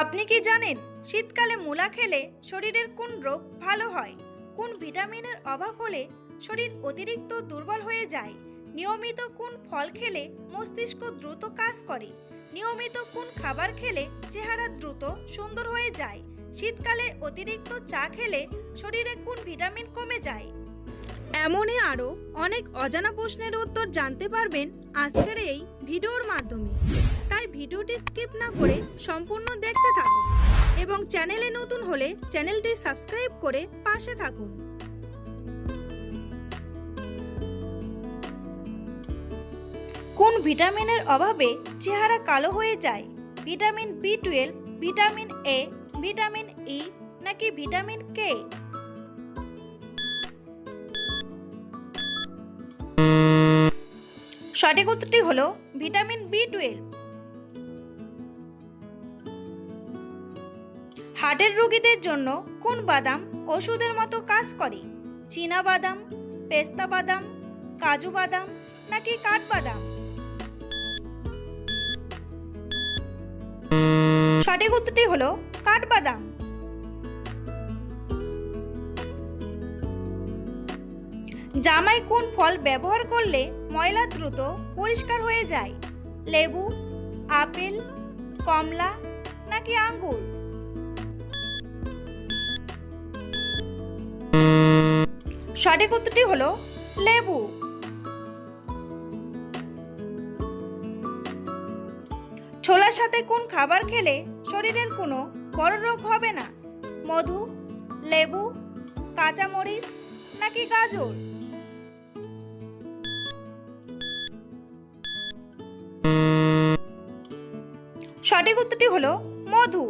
আপনি কি জানেন, শীতকালে মূলা খেলে শরীরের কোন রোগ ভালো হয়? কোন ভিটামিনের অভাব হলে শরীর অতিরিক্ত দুর্বল হয়ে যায়? নিয়মিত কোন ফল খেলে মস্তিষ্ক দ্রুত কাজ করে? নিয়মিত কোন খাবার খেলে চেহারা দ্রুত সুন্দর হয়ে যায়? শীতকালে অতিরিক্ত চা খেলে শরীরে কোন ভিটামিন কমে যায়? এমনই আরও অনেক অজানা প্রশ্নের উত্তর জানতে পারবেন আজকের এই ভিডিওর মাধ্যমে। তাই ভিডিওটি স্কিপ না করে সম্পূর্ণ দেখতে থাকুন এবং চ্যানেলে নতুন হলে চ্যানেলটি সাবস্ক্রাইব করে পাশে থাকুন। কোন ভিটামিনের অভাবে চেহারা কালো হয়ে যায়? Vitamin B twelve, vitamin A, vitamin E নাকি ভিটামিন কে? সঠিক উত্তরটি হলো ভিটামিন বি টুয়েলভ। হার্টের রোগীদের জন্য কোন বাদাম ওষুধের মতো কাজ করে? চীনা বাদাম, পেস্তা বাদাম, কাজু বাদাম নাকি কাঠবাদাম সঠিক উত্তরটি হলো কাঠবাদাম জামায় কোন ফল ব্যবহার করলে ময়লা দ্রুত পরিষ্কার হয়ে যায়? লেবু, আপেল, কমলা নাকি আঙ্গুর? সঠিক উত্তরটি হলো লেবু। ছোলার সাথে কোন খাবার খেলে শরীরের কোনো বড় রোগ হবে না? মধু, লেবু, কাঁচামরিচ নাকি গাজর? সঠিক উত্তরটি হলো মধু।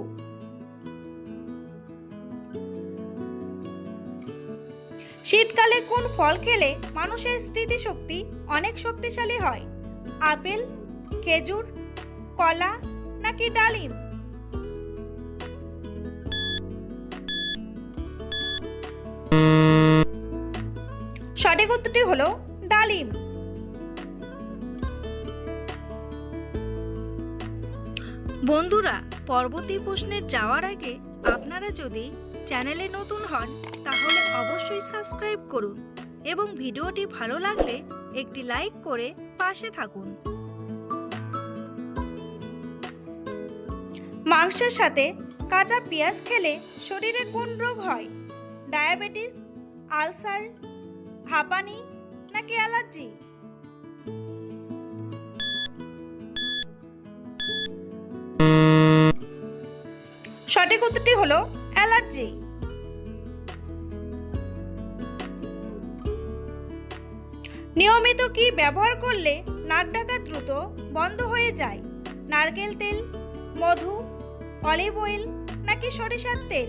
শীতকালে কোন ফল খেলে মানুষের স্মৃতিশক্তি অনেক শক্তিশালী হয়? আপেল, খেজুর, কলা নাকি ডালিম? সঠিক উত্তরটি হলো ডালিম। বন্ধুরা পরবর্তী প্রশ্নের যাওয়ার আগে আপনারা যদি চ্যানেলে নতুন হন তাহলে অবশ্যই সাবস্ক্রাইব করুন এবং ভিডিওটি ভালো লাগলে একটি লাইক করে পাশে থাকুন। মাংসের সাথে কাঁচা পেঁয়াজ খেলে শরীরে কোন রোগ হয়? ডায়াবেটিস, আলসার, হাঁপানি নাকি অ্যালার্জি? সঠিক উত্তরটি হলো অ্যালার্জি। নিয়মিত কি ব্যবহার করলে নাক ডাকা দ্রুত বন্ধ হয়ে যায়? নারকেল তেল, মধু, অলিভ অয়েল নাকি সরিষার তেল?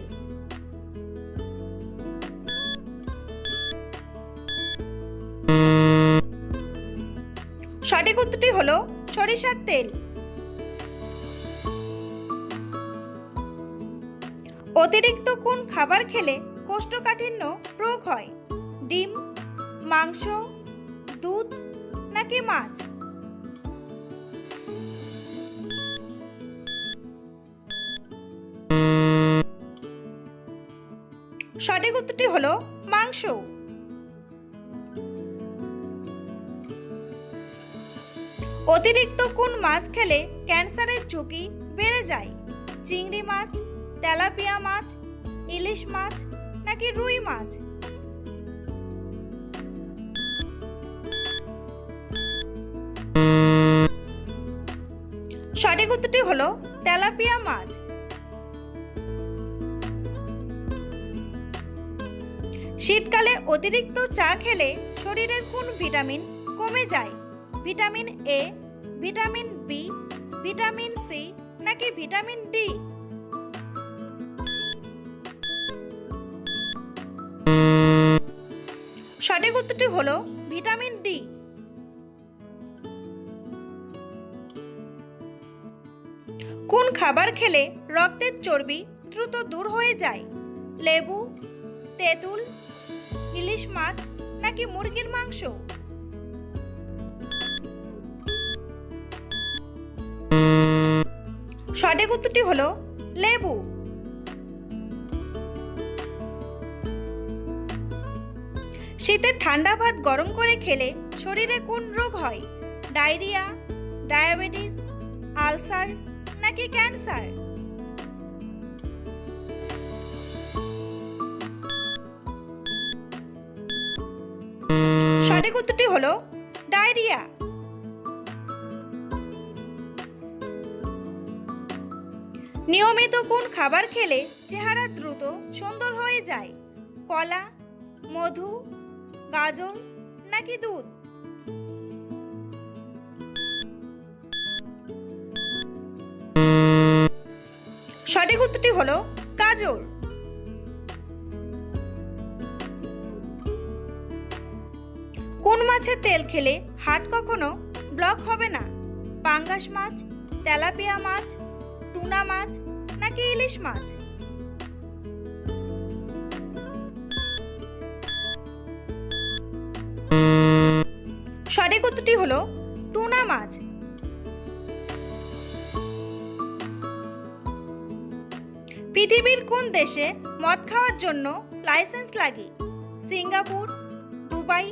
সঠিক উত্তরটি হলো সরিষার তেল। অতিরিক্ত কোন খাবার খেলে কোষ্ঠকাঠিন্য রোগ হয়? ডিম, মাংস দুধ নাকি মাছ? সঠিক উত্তরটি হলো মাংস। অতিরিক্ত কোন মাছ খেলে ক্যান্সারের ঝুঁকি বেড়ে যায়? চিংড়ি মাছ, তেলাপিয়া মাছ, ইলিশ মাছ নাকি রুই মাছ? সঠিক উত্তরটি হলো তেলাপিয়া মাছ। শীতকালে অতিরিক্ত চা খেলে শরীরের কোন ভিটামিন কমে যায়? Vitamin A vitamin B vitamin C নাকি ভিটামিন ডি সঠিক উত্তরটি হলো ভিটামিন কোন খাবার খেলে রক্তের চর্বি দ্রুত দূর হয়ে যায়? লেবু, তেঁতুল, ইলিশ মাছ নাকি মুরগির মাংস? সঠিক উত্তরটি হলো লেবু। শীতের ঠান্ডা ভাত গরম করে খেলে শরীরে কোন রোগ হয়? ডায়রিয়া, ডায়াবেটিস, আলসার নাকি ক্যান্সার? সঠিক উত্তরটি হলো ডায়রিয়া। নিয়মিত কোন খাবার খেলে চেহারা দ্রুত সুন্দর হয়ে যায়? কলা, মধু, গাজর নাকি দুধ? সঠিক উত্তরটি হলো গাজর কোন মাছের তেল খেলে হাট কখনো ব্লক হবে না? পাঙ্গাস মাছ, তেলাপিয়া মাছ, টুনা মাছ নাকি ইলিশ মাছ? সঠিক উত্তরটি হলো টুনা মাছ। পৃথিবীর কোন দেশে মদ খাওয়ার জন্য লাইসেন্স লাগে? সিঙ্গাপুর, দুবাই,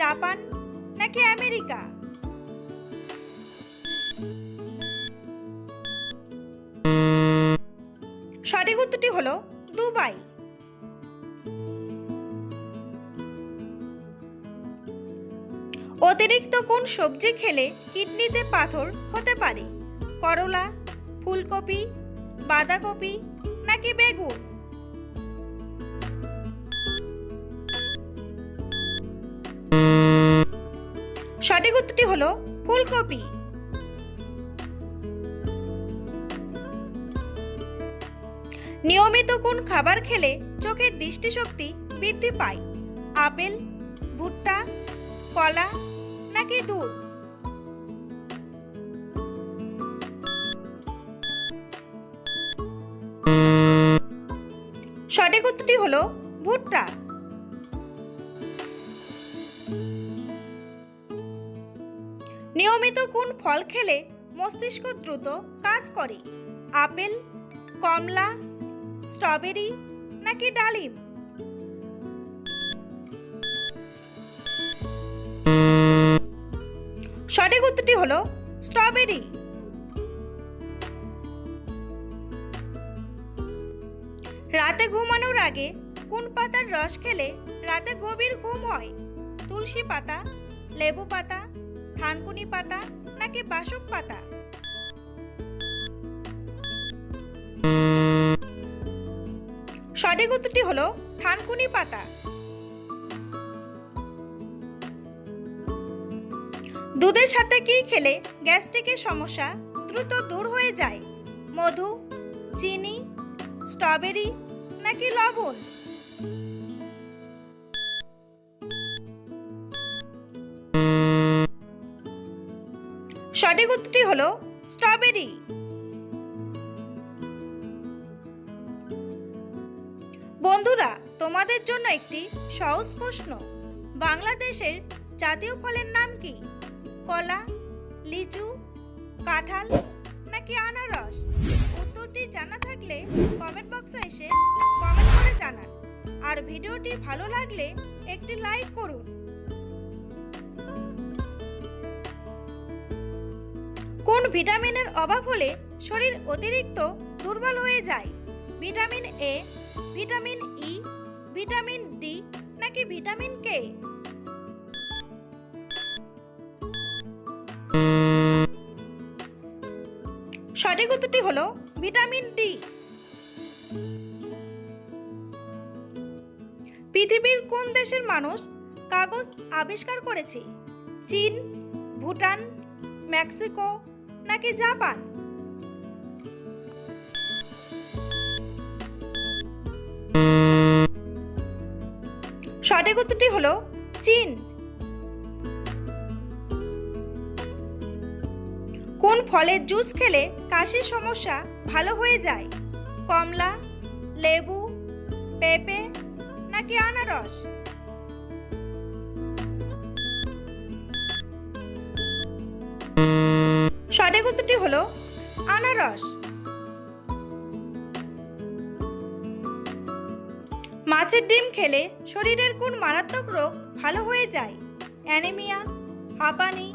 জাপান নাকি আমেরিকা? সঠিক উত্তরটি হলো দুবাই। অতিরিক্ত কোন সবজি খেলে কিডনিতে পাথর হতে পারে? করলা, ফুলকপি, বাঁধাকপি নাকি বেগুন? সঠিক উত্তরটি হলো ফুলকপি। নিয়মিত কোন খাবার খেলে চোখের দৃষ্টিশক্তি বৃদ্ধি পায়? আপেল, ভুট্টা, কলা নাকি দুধ? সঠিক উত্তরটি হলো ভুট্টা। নিয়মিত কোন ফল খেলে মস্তিষ্ক দ্রুত কাজ করে? আপেল, কমলা, স্ট্রবেরি নাকি ডালিম? সঠিক উত্তরটি হলো স্ট্রবেরি। রাতে ঘুমানোর আগে কোন পাতার রস খেলে রাতে গভীর ঘুম হয়? তুলসী পাতা, লেবু পাতা, থানকুনি পাতা নাকি বাসক পাতা? সঠিক উত্তরটি হলো থানকুনি পাতা। দুধের সাথে কি খেলে গ্যাস্ট্রিকের সমস্যা দ্রুত দূর হয়ে যায়? মধু, চিনি স্ট্রবেরি নাকি লবণ? সঠিক উত্তরটি হলো স্ট্রবেরি। বন্ধুরা, তোমাদের জন্য একটি সহজ প্রশ্ন। বাংলাদেশের জাতীয় ফলের নাম কি? কলা, লিচু, কাঁঠাল নাকি আনারস? উত্তরটি জানা থাকলে কমেন্ট বক্সে এসে কমেন্ট করে জানান। আর ভিডিওটি ভালো লাগলে একটি লাইক করুন। কোন ভিটামিনের অভাব হলে শরীর অতিরিক্ত দুর্বল হয়ে যায়? Vitamin A vitamin E vitamin D নাকি ভিটামিন কে সঠিক উত্তরটি হলো ভিটামিন ডি। পৃথিবীর কোন দেশের মানুষ কাগজ আবিষ্কার করেছে? চীন, ভুটান, মেক্সিকো নাকি জাপান? সঠিক উত্তরটি হলো চীন। কোন ফলের জুস খেলে কাশির সমস্যা ভালো হয়ে যায়? কমলা, লেবু, পেঁপে নাকি আনারস? সঠিক উত্তরটি হলো আনারস। মাছের ডিম খেলে শরীরের কোন মারাত্মক রোগ ভালো হয়ে যায়? অ্যানিমিয়া, হাঁপানি,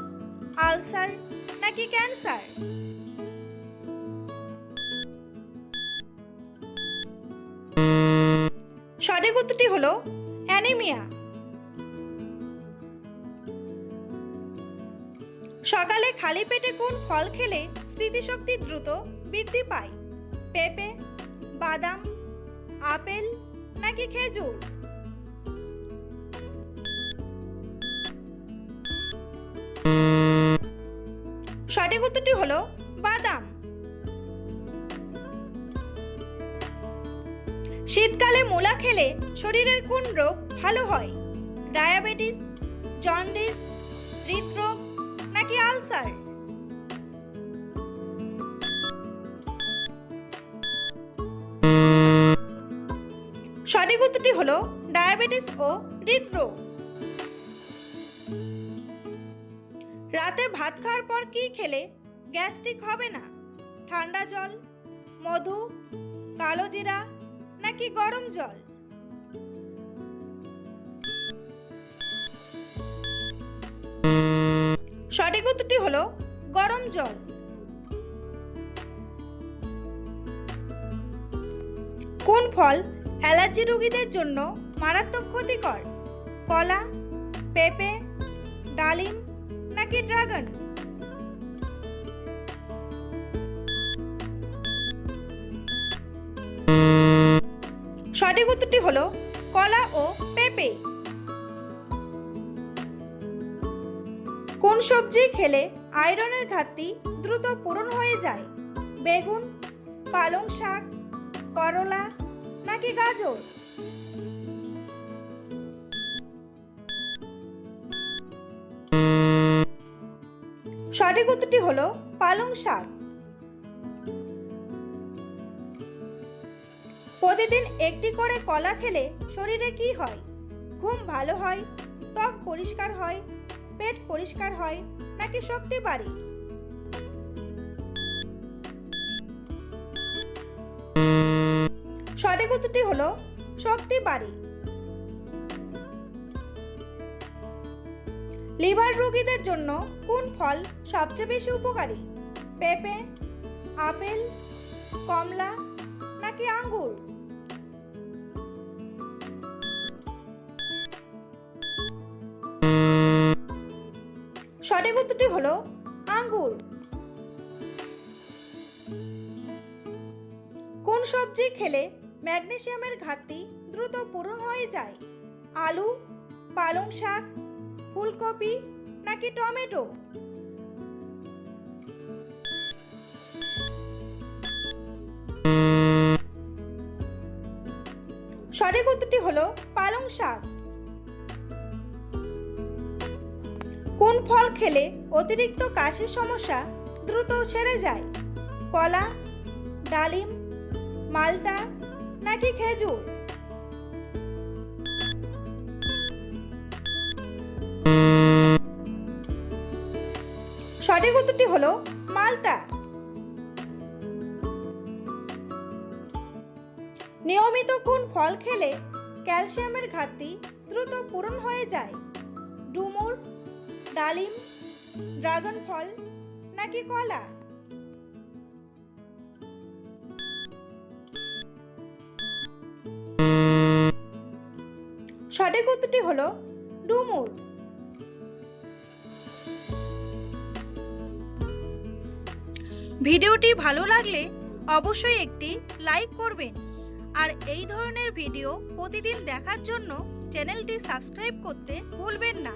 আলসার নাকি ক্যান্সার? উত্তরটি হলো অ্যানিমিয়া। সকালে খালি পেটে কোন ফল খেলে স্মৃতিশক্তি দ্রুত বৃদ্ধি পায়? পেঁপে, বাদাম, আপেল নাকি খেজুর? সঠিক উত্তরটি হলো বাদাম। শীতকালে মূলা খেলে শরীরের কোন রোগ ভালো হয়? ডায়াবেটিস, জন্ডিস, হৃদরোগ নাকি আলসার? সঠিক উত্তরটি হলো ডায়াবেটিস ও হৃদরোগ। রাতে ভাত খাওয়ার পর কি খেলে গ্যাস্ট্রিক হবে না? ঠান্ডা জল, মধু, কালো জিরা নাকি গরম জল? সঠিক উত্তরটি হলো গরম জল। কোন ফল অ্যালার্জি রোগীদের জন্য মারাত্মক ক্ষতিকর? কলা, পেঁপে, ডালিম নাকি ড্রাগন? সঠিক উত্তরটি হলো কলা ও পেঁপে। কোন সবজি খেলে আয়রনের ঘাটতি দ্রুত পূরণ হয়ে যায়? বেগুন, পালং শাক, করলা নাকি গাজর? সঠিক উত্তরটি হলো পালং শাক। প্রতিদিন একটি করে কলা খেলে শরীরে কি হয়? ঘুম ভালো হয়? ত্বক পরিষ্কার হয়? পেট পরিষ্কার হয়? নাকি শক্তি বাড়ে? সঠিক উত্তরটি হলো শক্তি বাড়ে। লিভার রোগীদের জন্য কোন ফল সবচেয়ে বেশি উপকারী? পেঁপে, আপেল, কমলা নাকি আঙ্গুর? সঠিক উত্তরটি হলো আঙ্গুর। কোন সবজি খেলে ম্যাগনেশিয়ামের ঘাটতি দ্রুত পূরণ হয়ে যায়? আলু, পালং শাক, ফুলকপি নাকি টমেটো? সঠিক উত্তরটি হলো পালং শাক। কোন ফল খেলে অতিরিক্ত কাশির সমস্যা দ্রুত সেরে যায়? কলা, ডালিম, মালটা নাকি খেজুর? সঠিক উত্তরটি হলো মালটা। নিয়মিত কোন ফল খেলে ক্যালসিয়ামের ঘাটতি দ্রুত পূরণ হয়ে যায়? ডুমুর ডালিম ড্রাগন ফল নাকি কলা? সঠিক উত্তরটি হলো ডুমুর। ভিডিওটি ভালো লাগলে অবশ্যই একটি লাইক করবেন। আর এই ধরনের ভিডিও প্রতিদিন দেখার জন্য চ্যানেলটি সাবস্ক্রাইব করতে ভুলবেন না।